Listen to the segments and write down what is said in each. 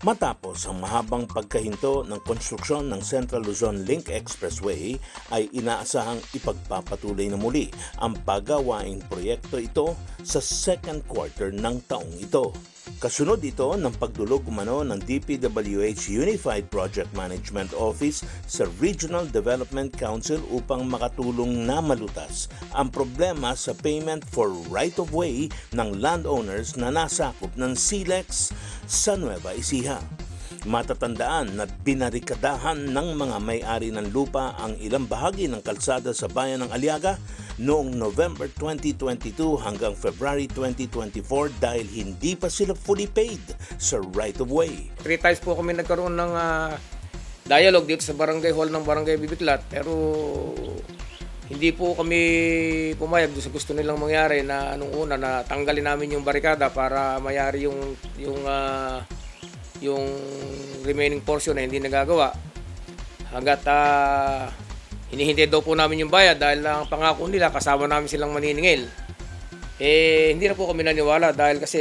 Matapos ang mahabang pagkahinto ng konstruksyon ng Central Luzon Link Expressway ay inaasahang ipagpapatuloy na muli ang pagawaing proyekto ito sa second quarter ng taong ito. Kasunod ito ng pagdulog umano ng DPWH Unified Project Management Office sa Regional Development Council upang makatulong na malutas ang problema sa payment for right-of-way ng landowners na nasakop ng SILEX sa Nueva Ecija. Matatandaan na binarikadahan ng mga may-ari ng lupa ang ilang bahagi ng kalsada sa bayan ng Aliaga noong November 2022 hanggang February 2024 dahil hindi pa sila fully paid sa right-of-way. Three times po kami nagkaroon ng ah, dialogue dito sa barangay hall ng barangay Bibiklat pero hindi po kami pumayag sa gusto nilang mangyari na anong una na tanggalin namin yung barikada para mayari yung yung ah, yung remaining portion na hindi nagagawa hanggat ah, hinihintay daw po namin yung bayad dahil ang pangako nila kasama namin silang maniningil eh hindi na po kami naniwala dahil kasi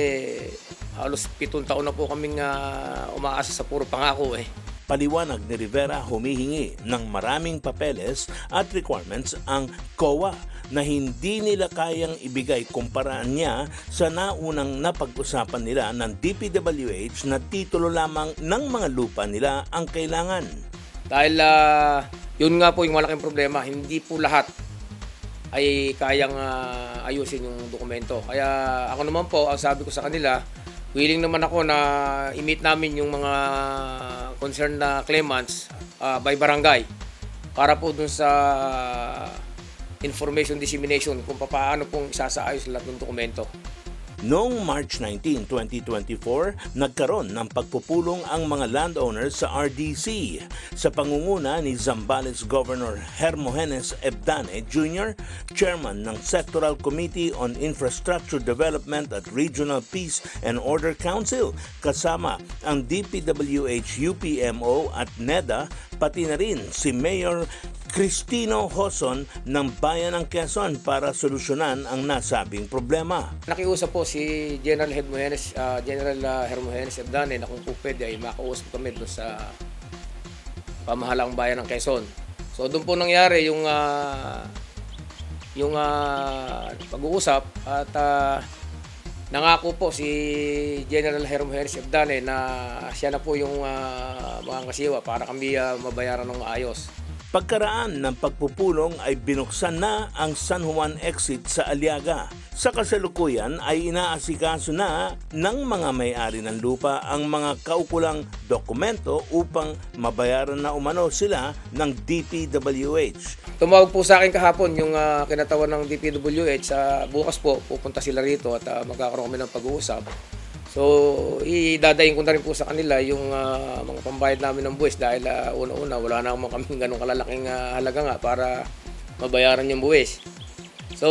halos pitong taon na po kaming ah, umaasa sa puro pangako eh. Paliwanag ni Rivera humihingi ng maraming papeles at requirements ang COA na hindi nila kayang ibigay kumpara niya sa naunang napag-usapan nila ng DPWH na titulo lamang ng mga lupa nila ang kailangan. Dahil ah, yun nga po yung malaking problema, hindi po lahat ay kayang ah, ayusin yung dokumento. Kaya ako naman po, ang sabi ko sa kanila, willing naman ako na i-meet namin yung mga concerned na claimants ah, by barangay para po dun sa information dissemination kung paano pong isasaayos lahat ng dokumento. Noong March 19, 2024, nagkaroon ng pagpupulong ang mga landowners sa RDC sa pangunguna ni Zambales Governor Hermogenes Ebdane Jr., chairman ng Sectoral Committee on Infrastructure Development at Regional Peace and Order Council, kasama ang DPWH UPMO at NEDA, pati na rin si Mayor Cristino Hoson ng Bayan ng Quezon para solusyonan ang nasabing problema. Nakiusap po si General Hermogenes, ah, General uh, Hermogenes Ebdane na kung pwede ay makausap kami doon sa pamahalaang bayan ng Quezon. So doon po nangyari yung ah, yung ah, pag-uusap at ah, nangako po si General Hermogenes Ebdane na siya na po yung uh, mga kasiwa para kami ah, mabayaran ng maayos. Pagkaraan ng pagpupulong ay binuksan na ang San Juan exit sa Aliaga. Sa kasalukuyan ay inaasikaso na ng mga may-ari ng lupa ang mga kaukulang dokumento upang mabayaran na umano sila ng DPWH. Tumawag po sa akin kahapon yung ah, kinatawan ng DPWH sa bukas po pupunta sila rito at ah, magkakaroon kami ng pag-uusap. So, idadayin ko na rin po sa kanila yung ah, mga pambayad namin ng buwis dahil ah, una-una wala na naman kami ganong kalalaking ah, halaga nga para mabayaran yung buwis. So,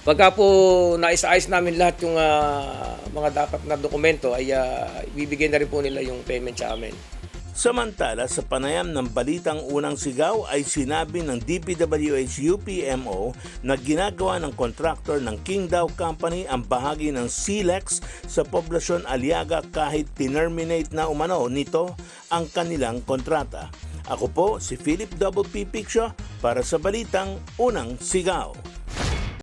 pagka po naisayos namin lahat yung ah, mga dapat na dokumento ay uh, ibibigay na rin po nila yung payment sa amin. Samantala, sa panayam ng balitang unang sigaw ay sinabi ng DPWH UPMO na ginagawa ng kontraktor ng Qingdao Company ang bahagi ng SILEX sa poblasyon Aliaga kahit tinerminate na umano nito ang kanilang kontrata. Ako po si Philip Double P. Picture para sa balitang unang sigaw.